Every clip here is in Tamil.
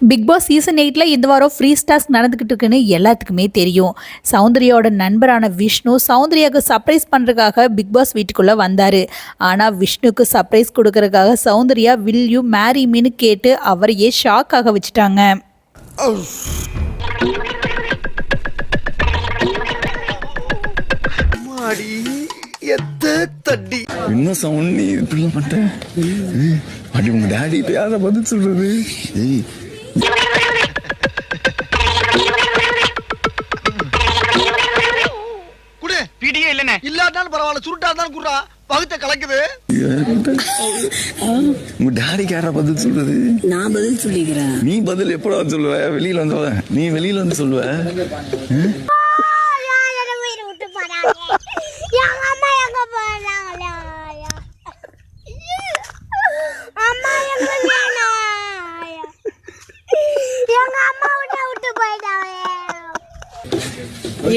பிக் பாஸ் சீசன் எயிட்டில் இந்த வாரம் ஃப்ரீ டாஸ்க் நடந்துக்கிட்டு இருக்குன்னு எல்லாத்துக்குமே தெரியும். சௌந்தர்யாவோட நண்பரான விஷ்ணு சௌந்தர்யாவுக்கு சர்ப்ரைஸ் பண்ணுறதுக்காக பிக் பாஸ் வீட்டுக்குள்ளே வந்தார். ஆனால் விஷ்ணுக்கு சர்ப்ரைஸ் கொடுக்கறதுக்காக சௌந்தர்யா வில் யூ மேரி மீன்னு கேட்டு அவரையே ஷாக் ஆக வச்சுட்டாங்க. என்ன சவுண்ட் நீ இப்படிலாம் பண்ணிட்ட அடி உங்க டாடி இப்ப யார பதில் சொல்றது? ஏய் இல்லாட்டாலும் பரவாயில்ல சுருட்டா இருந்தாலும் குடுறா. பகுத்த கலக்குது? உங்க டாடிக்கு யாரா பதில் சொல்றது? நான் பதில் சொல்லிக்கிறேன். நீ பதில் எப்படா சொல்லுவ? வெளியில வந்து நீ வெளியில வந்து சொல்லுவ.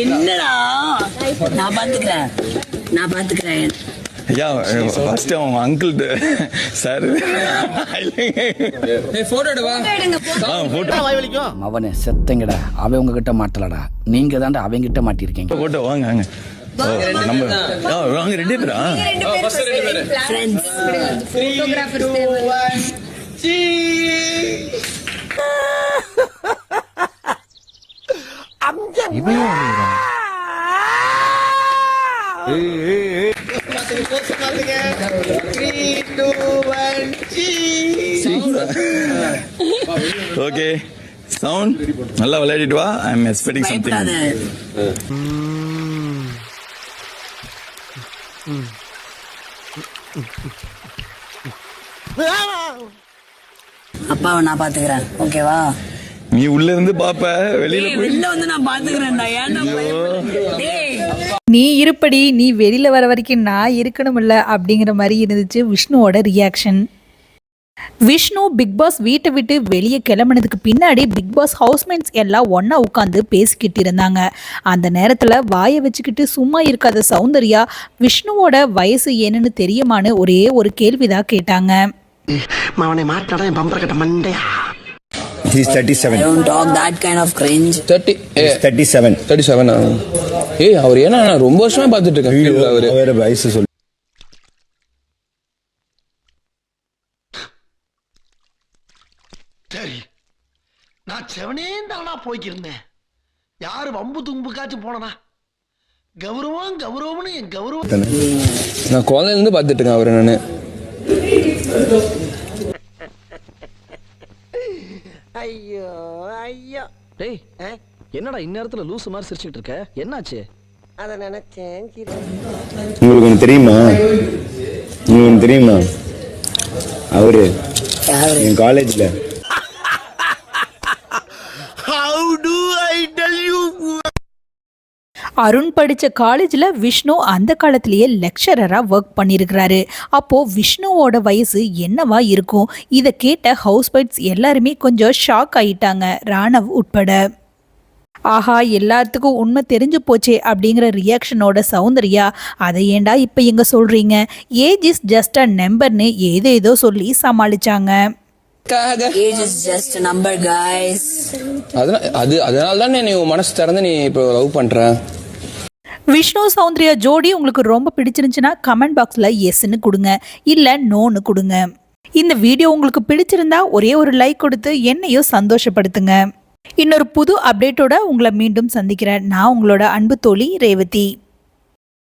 என்னடா? நான் பாத்துக்கிறேன். நான் பாத்துக்கிறேன். ஐயா ஃபர்ஸ்ட் அவன் அங்கிள் சார் அவனே செத்தங்கடா. அவன் உங்ககிட்ட மாட்டலடா. நீங்க தாண்டா அவங்கிட்ட மாட்டிருக்கீங்க போட்டோ வாங்க வாங்க. ஓ, நம்ம வாங்க ரெண்டே பேரா? ஓகே சவுண்ட் நல்லா விளையாடிட்டு வா. ஐ எம் எக்ஸ்பெக்டிங் சம்திங் அப்பாவை நான் பாத்துக்கிறேன். ஓகேவா நீ உள்ள இருந்து பாப்ப. வெளியில போய். வந்து நான் பாத்துக்கிறேன்டா. ஏன்டா நீ இருப்படி நீ வெளியில் வர வரைக்கும் நான் இருக்கணுமில்ல அப்படிங்கிற மாதிரி இருந்துச்சு விஷ்ணுவோட ரியாக்ஷன் விஷ்ணு பிக் பாஸ் வீட்டை விட்டு வெளியே கிளம்புனதுக்கு பின்னாடி பிக் பாஸ் ஹவுஸ்மேட்ஸ் எல்லாம் ஒன்றா உட்காந்து பேசிக்கிட்டு இருந்தாங்க. அந்த நேரத்தில் வாயை வச்சுக்கிட்டு சும்மா இருக்காத சௌந்தர்யா விஷ்ணுவோட வயசு என்னன்னு தெரியுமான்னு ஒரே ஒரு கேள்விதான் கேட்டாங்க. அவனை மாட்டாடா என் பம்பர கட்ட மண்டையா? He's 37. don't talk that kind of cringe. Thirty He's 37. Thirty seven ஏய் அவர் ஏன்னா நான் ரொம்ப வருஷமா பார்த்துட்டு இருக்கேன் அவரு. வேற வயசு சொல்லு. சரி நான் செவனே தானா போய்க்கிருந்தேன். யாரு வம்பு தும்புக்காச்சும் போனனா கௌரவம் கௌரவம்னு என் கௌரவம். நான் குழந்தைல இருந்து பார்த்துட்டு இருக்கேன் அவரை நானு. ஐயோ ஐயோ. டேய் என்னடா இந்நேரத்துல லூசு மாதிரி சிரிச்சுட்டு இருக்க? என்னாச்சு? அத நினைச்சேன் உங்களுக்கு ஒன்று தெரியுமா? உங்களுக்கு ஒன்று தெரியுமா? அவரு என் காலேஜில் அருண் படித்த காலேஜில் விஷ்ணு அந்த காலத்திலேயே லெக்சரராக ஒர்க் பண்ணியிருக்கிறாரு அப்போது விஷ்ணுவோட வயசு என்னவா இருக்கும்? இதை கேட்ட ஹவுஸ் ஒய்ஃப்ஸ் எல்லாருமே கொஞ்சம் ஷாக் ஆயிட்டாங்க. ராணவ் உட்பட. ஆஹா எல்லாத்துக்கும் உண்மை தெரிஞ்சு போச்சே அப்படிங்கிற ரியாக்ஷனோட சௌந்தர்யா அதை ஏண்டா இப்போ எங்க சொல்கிறீங்க ஏஜ் இஸ் ஜஸ்ட் அ நம்பர்னு ஏதோ ஏதோ சொல்லி சமாளிச்சாங்க. Age is just number guys. அதனால அது அதனால தான் நீ மனசு திறந்து நீ இப்போ லவ் பண்ற? விஷ்ணு சௌந்தர்யா ஜோடி உங்களுக்கு ரொம்ப பிடிச்சிருந்துச்சுன்னா கமெண்ட் பாக்ஸில் எஸ்ன்னு கொடுங்க. இல்லை நோன்னு கொடுங்க. இந்த வீடியோ உங்களுக்கு பிடிச்சிருந்தா ஒரே ஒரு லைக் கொடுத்து என்னையும் சந்தோஷப்படுத்துங்க. இன்னொரு புது அப்டேட்டோட உங்களை மீண்டும் சந்திக்கிறேன். நான் உங்களோட அன்பு தோழி ரேவதி.